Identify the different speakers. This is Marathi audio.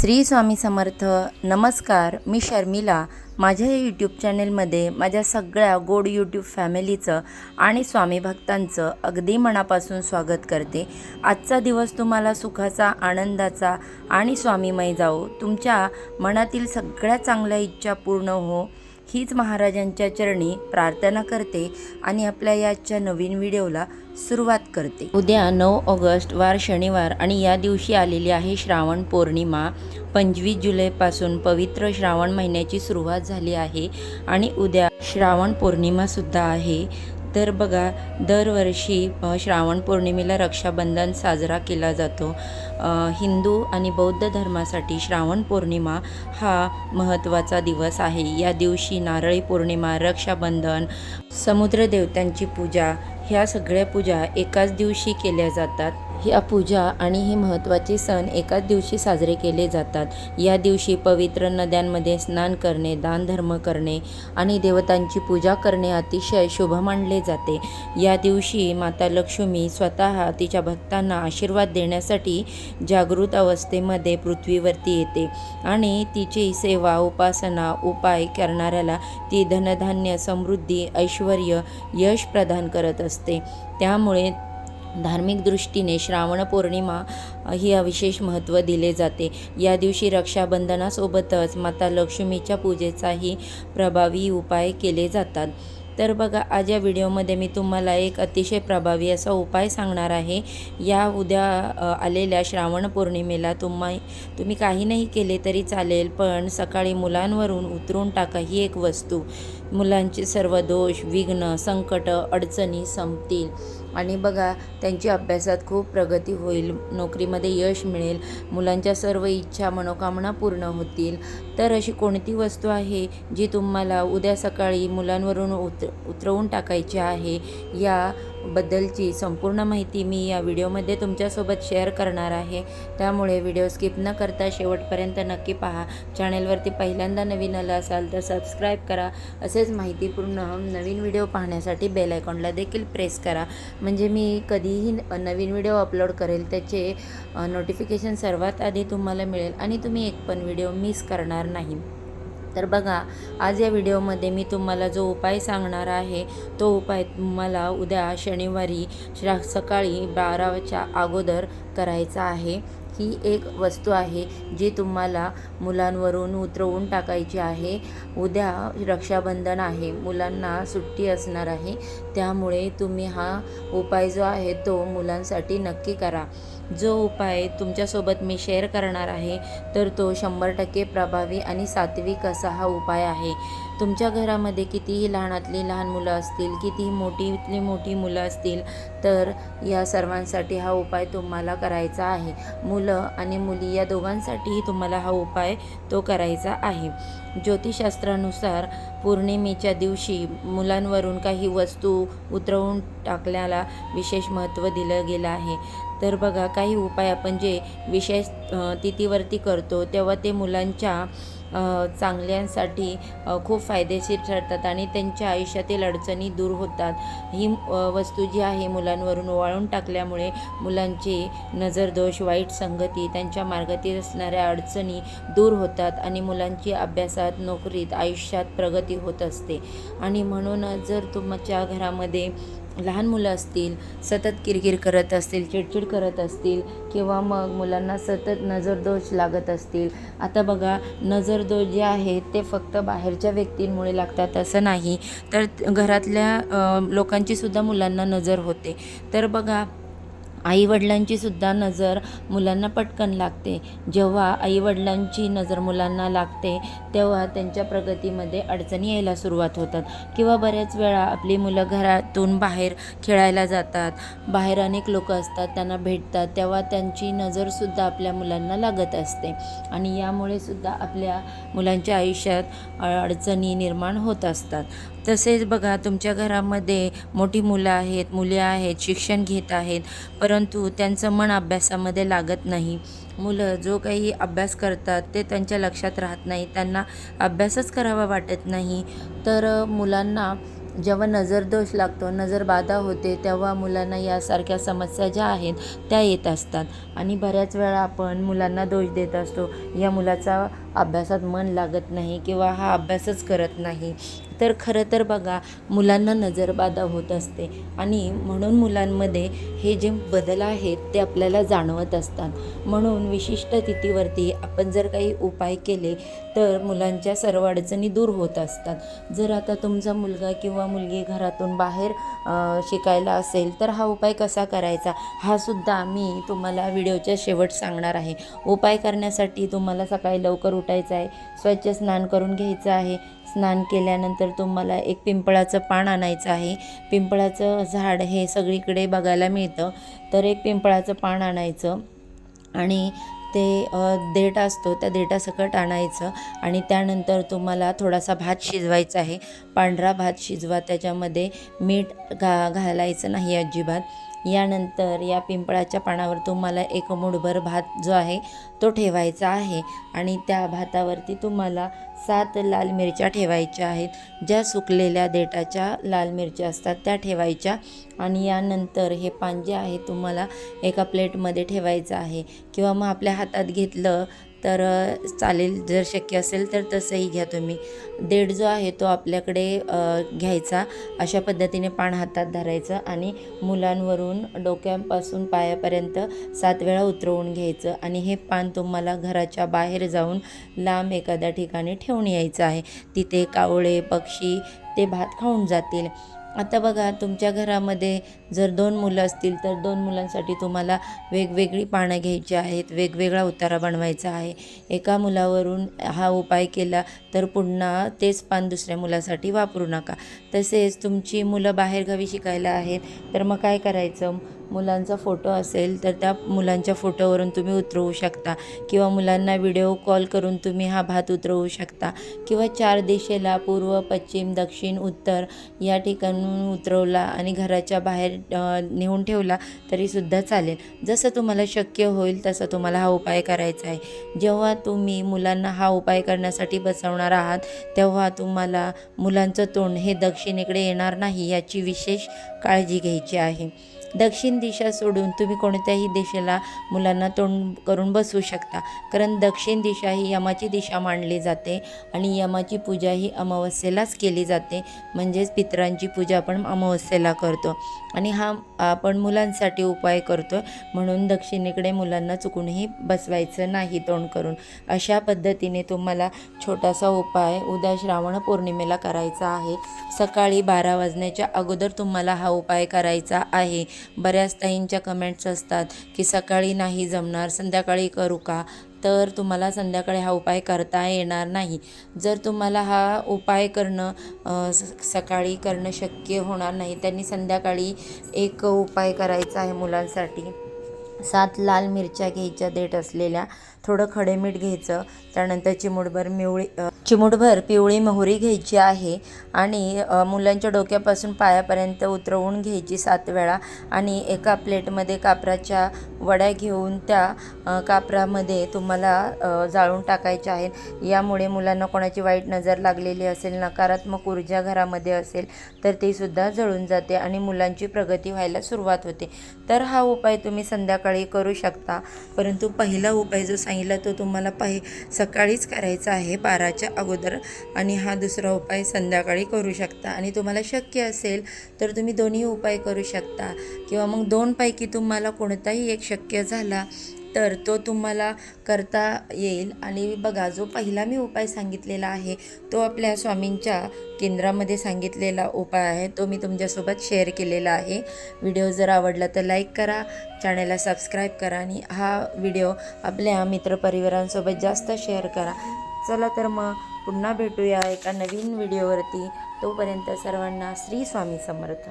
Speaker 1: श्री स्वामी समर्थ नमस्कार. मी शर्मिला. माझ्या या यूट्यूब चॅनेलमध्ये माझ्या सगळ्या गोड यूट्यूब फॅमिलीचं आणि स्वामी भक्तांचं अगदी मनापासून स्वागत करते. आजचा दिवस तुम्हाला सुखाचा आनंदाचा आणि स्वामीमय जाओ तुमच्या मनातील सगळ्या चांगल्या इच्छा पूर्ण हो. हीच महाराजांच्या चरणी प्रार्थना करते आणि आपल्या याच्या नवीन व्हिडिओला सुरुवात करते. उद्या नऊ ऑगस्ट वार शनिवार आणि या दिवशी आलेली आहे श्रावण पौर्णिमा. पंचवीस जुलैपासून पवित्र श्रावण महिन्याची सुरुवात झाली आहे आणि उद्या श्रावण पौर्णिमासुद्धा आहे. तर बघा दरवर्षी श्रावण पौर्णिमेला रक्षाबंधन साजरा केला जातो. हिंदू आणि बौद्ध धर्मासाठी श्रावण पौर्णिमा हा महत्त्वाचा दिवस आहे. या दिवशी नारळी पौर्णिमा रक्षाबंधन समुद्र देवतांची पूजा ह्या सगळ्या पूजा एकाच दिवशी केल्या जातात. ह्या पूजा आणि हे महत्त्वाचे सण एकाच दिवशी साजरे केले जातात. या दिवशी पवित्र नद्यांमध्ये स्नान करणे दानधर्म करणे आणि देवतांची पूजा करणे अतिशय शुभ मानले जाते. या दिवशी माता लक्ष्मी स्वतः तिच्या भक्तांना आशीर्वाद देण्यासाठी जागृत अवस्थेमध्ये पृथ्वीवरती येते आणि तिची सेवा उपासना उपाय करणाऱ्याला ती धनधान्य समृद्धी ऐश्वर यश प्रदान करत असते. त्यामुळे धार्मिक दृष्टीने श्रावण पौर्णिमा ही विशेष महत्त्व दिले जाते. या दिवशी रक्षाबंधनासोबतच माता लक्ष्मीच्या पूजेचाही प्रभावी उपाय केले जातात. तर बघा आज या व्हिडिओमध्ये मी तुम्हाला एक अतिशय प्रभावी असा उपाय सांगणार आहे. या उद्या आलेल्या श्रावण पौर्णिमेला तुम्हा तुम्ही काही नाही केले तरी चालेल पण सकाळी मुलांवरून उतरून टाका ही एक वस्तू. मुलांचे सर्व दोष विघ्न संकट अडचणी संपतील. आणि बघा त्यांची अभ्यासात खूप प्रगती होईल नोकरीमध्ये यश मिळेल मुलांच्या सर्व इच्छा मनोकामना पूर्ण होतील. तर अशी कोणती वस्तू आहे जी तुम्हाला उद्या सकाळी मुलांवरून उत उतरवून टाकायची आहे? या बद्दलची संपूर्ण माहिती मी या व्हिडिओमध्ये तुमच्यासोबत शेअर करणार आहे. त्यामुळे व्हिडिओ स्किप न करता शेवटपर्यंत नक्की पहा. चॅनेलवरती पहिल्यांदा नवीन आला असाल तर सबस्क्राईब करा. असेच माहितीपूर्ण नवीन व्हिडिओ पाहण्यासाठी बेल आयकॉनला देखील प्रेस करा. म्हणजे मी कधीही न- नवीन व्हिडिओ अपलोड करेल त्याचे नोटिफिकेशन सर्वात आधी तुम्हाला मिळेल आणि तुम्ही एक पण व्हिडिओ मिस करणार नाही. तर बघा आज या व्हिडिओमध्ये मी तुम्हाला जो उपाय सांगणार आहे तो उपाय तुम्हाला उद्या शनिवारी श्रा सकाळी बाराच्या अगोदर करायचा आहे. ही एक वस्तू आहे जी तुम्हाला मुलांवरून उतरवून टाकायची आहे. उद्या रक्षाबंधन आहे मुलांना सुट्टी असणार आहे. त्यामुळे तुम्ही हा उपाय जो आहे तो मुलांसाठी नक्की करा. जो उपाय तुमच्यासोबत मी शेअर करणार आहे तर तो शंभर टक्के प्रभावी आणि सात्विक असा हा उपाय आहे. तुमच्या घरामध्ये कितीही लहानातली लहान मुलं असतील कितीही मोठीतली मोठी मुलं असतील तर या सर्वांसाठी हा उपाय तुम्हाला करायचा आहे. मुलं आणि मुली या दोघांसाठीही तुम्हाला हा उपाय तो करायचा आहे. ज्योतिषशास्त्रानुसार पौर्णिमेच्या दिवशी मुलांवरून काही वस्तू उतरवून टाकण्याला विशेष महत्त्व दिलं गेलं आहे. तर बघा काही उपाय आपण जे विशेष तिथीवरती करतो तेव्हा ते मुलांच्या चांगल्यांसाठी खूप फायदेशीर ठरतात आणि त्यांच्या आयुष्यातील अडचणी दूर होतात. ही वस्तू जी आहे मुलांवरून ओवाळून टाकल्यामुळे मुलांचे नजरदोष वाईट संगती त्यांच्या मार्गातील असणाऱ्या अडचणी दूर होतात आणि मुलांची अभ्यासात नोकरीत आयुष्यात प्रगती होत असते. आणि म्हणूनच जर तुमच्या घरामध्ये लहान मुलं असतील सतत किरकिर करत असतील चिडचिड करत असतील किंवा मग मुलांना सतत नजरदोष लागत असतील. आता बघा नजरदोष जे आहेत ते फक्त बाहेरच्या व्यक्तींमुळे लागतात असं नाही. तर घरातल्या लोकांचीसुद्धा लोकांची सुद्धा मुलांना नजर होते. तर बघा आईवडिलांची सुद्धा नजर मुलांना पटकन लागते. जेव्हा आईवडिलांची नजर मुलांना लागते तेव्हा त्यांच्या प्रगतीमध्ये अडचणी यायला सुरुवात होतात. किंवा बऱ्याच वेळा आपली मुलं घरातून बाहेर खेळायला जातात. बाहेर अनेक लोक असतात त्यांना भेटतात तेव्हा त्यांची नजरसुद्धा आपल्या मुलांना लागत असते. आणि यामुळे सुद्धा आपल्या मुलांच्या आयुष्यात अडचणी निर्माण होत असतात. तसेच बघा तुमच्या घरामध्ये मोठी मुलं आहेत मुली आहेत शिक्षण घेत आहेत परंतु त्यांचं मन अभ्यासामध्ये लागत नाही. मुलं जो काही अभ्यास करतात ते त्यांच्या लक्षात राहत नाही त्यांना अभ्यासच करावा वाटत नाही. तर मुलांना जेव्हा नजरदोष लागतो नजरबाधा होते तेव्हा मुलांना यासारख्या समस्या ज्या आहेत त्या येत असतात. आणि बऱ्याच वेळा आपण मुलांना दोष देत असतो. या मुलाचा अभ्यासात मन लागत नाही किंवा हा अभ्यासच करत नाही. तर खरं तर बघा मुलांना नजरबाधा होत असते. आणि म्हणून मुलांमध्ये हे जे बदल आहेत ते आपल्याला जाणवत असतात. म्हणून विशिष्ट तिथीवरती आपण जर काही उपाय केले तर मुलांच्या सर्व अडचणी दूर होत असतात. जर आता तुमचा मुलगा किंवा मुलगी घरातून बाहेर शिकायला असेल तर हा उपाय कसा करायचा? हा सुद्धा मी तुम्हाला व्हिडिओच्या शेवट सांगणार आहे. उपाय करण्यासाठी तुम्हाला सकाळी लवकर उठायचं आहे. स्वच्छ स्नान करून घ्यायचं आहे. स्नान केल्यानंतर तर तुम्हाला एक पिंपळाचं पान आणायचं आहे. पिंपळाचं झाड हे सगळीकडे बघायला मिळतं. तर एक पिंपळाचं पान आणायचं आणि ते देठ असतो त्या देठासकट आणायचं आणि त्यानंतर तुम्हाला थोडासा भात शिजवायचा आहे. पांढरा भात शिजवा त्याच्यामध्ये मीठ घा घालायचं नाही अजिबात. यानंतर या पिंपळाच्या पानावर तुम्हाला एक मुठभर भात जो आहे तो ठेवायचा आहे. आणि त्या भातावरती तुम्हाला सात लाल मिरच्या ठेवायच्या आहेत. ज्या सुकलेल्या देठाच्या लाल मिरच्या असतात त्या ठेवायच्या. आणि यानंतर हे पान जे आहे तुम्हाला एका प्लेटमध्ये ठेवायचं आहे. किंवा मग आपल्या हातात घेतलं तर चालेल. जर शक्य असेल तर तसंही घ्या तुम्ही. देठ जो आहे तो आपल्याकडे घ्यायचा. अशा पद्धतीने पान हातात धरायचं आणि मुलांवरून डोक्यांपासून पायापर्यंत सात वेळा उतरवून घ्यायचं आणि हे पान तुम्हाला घराच्या बाहेर जाऊन लांब एखाद्या ठिकाणी ठेवून यायचं आहे. तिथे कावळे पक्षी ते भात खाऊन जातील. आता बघा तुमच्या घरामध्ये जर दोन मुलं असतील तर दोन मुलांसाठी तुम्हाला वेगवेगळी पानं घ्यायची आहेत वेगवेगळा उतारा बनवायचा आहे. एका मुलावरून हा उपाय केला तर पुन्हा तेच पान दुसऱ्या मुलासाठी वापरू नका. तसेच तुमची मुलं बाहेरगावी शिकायला आहेत तर मग काय करायचं? मुलांचा फोटो असेल तर त्या मुलांच्या फोटोवरून तुम्ही उतरवू शकता. किंवा मुलांना व्हिडिओ कॉल करून तुम्ही हा भात उतरवू शकता. किंवा चार दिशेला पूर्व पश्चिम दक्षिण उत्तर या ठिकाणून उतरवला आणि घराच्या बाहेर नेऊन ठेवला तरीसुद्धा चालेल. जसं तुम्हाला शक्य होईल तसं तुम्हाला हा उपाय करायचा आहे. जेव्हा तुम्ही मुलांना हा उपाय करण्यासाठी बसवणार आहात तेव्हा तुम्हाला मुलांचं तोंड हे दक्षिणेकडे येणार नाही याची विशेष काळजी घ्यायची आहे. दक्षिण दिशा सोडून तुम्ही कोणत्याही दिशेला मुलांना तोंड करून बसवू शकता. कारण दक्षिण दिशा ही यमाची दिशा मानली जाते आणि यमाची पूजा ही अमावस्येलाच केली जाते. म्हणजेच पितरांची पूजा आपण अमावस्येला करतो. आणि हा आपण मुलांसाठी उपाय करतो. म्हणून दक्षिणेकडे मुलांना चुकूनही बसवायचं नाही तोंड करून. अशा पद्धतीने तुम्हाला छोटासा उपाय उद्या श्रावण पौर्णिमेला करायचा आहे. सकाळी बारा वाजण्याच्या अगोदर तुम्हाला हा उपाय करायचा आहे. बऱ्याच ताईंच्या कमेंट्स असतात की सकाळी नाही जमणार संध्याकाळी करू का? तर तुम्हाला संध्याकाळी हा उपाय करता येणार नाही. जर तुम्हाला हा उपाय करणं स- सकाळी करणं शक्य होणार नाही त्यांनी संध्याकाळी एक उपाय करायचा आहे मुलांसाठी. सात लाल मिरच्या घ्यायच्या देठ असलेल्या थोडं खडे मीठ घ्यायचं त्यानंतर चिमुडभर मिवळी चिमूटभर पिवळी मोहरी घ्यायची आहे आणि मुलांच्या डोक्यापासून पायापर्यंत उतरवून घ्यायची सात वेळा आणि एका प्लेटमध्ये कापराच्या वड्या घेऊन त्या कापरामध्ये तुम्हाला जाळून टाकायच्या आहेत. यामुळे मुलांना कोणाची वाईट नजर लागलेली असेल नकारात्मक ऊर्जा घरामध्ये असेल तर ती सुद्धा जळून जाते आणि मुलांची प्रगती व्हायला सुरुवात होते. तर हा उपाय तुम्ही संध्याकाळी करू शकता. परंतु पहिला उपाय जो सांगितला तो तुम्हाला पहि सकाळीच करायचा आहे बाराच्या अगोदर आणि हा दुसरा उपाय संध्याकाळी करू शकता. आणि तुम्हाला शक्य असेल तर तुम्ही दोन्ही उपाय करू शकता. किंवा मग दोनपैकी तुम्हाला कोणताही एक शक्य झाला तर तो तुम्हाला करता येईल. आणि बघा जो पहिला मी उपाय सांगितलेला आहे तो आपल्या स्वामींच्या केंद्रामध्ये सांगितलेला उपाय आहे. तो मी तुमच्यासोबत शेअर केलेला आहे. व्हिडिओ जर आवडला तर लाईक करा चॅनलला सबस्क्राईब करा आणि हा व्हिडिओ आपल्या मित्रपरिवारांसोबत जास्त शेअर करा. चला तर मग पुन्हा भेटूया एका नवीन व्हिडिओवरती. तोपर्यंत सर्वांना श्री स्वामी समर्थ.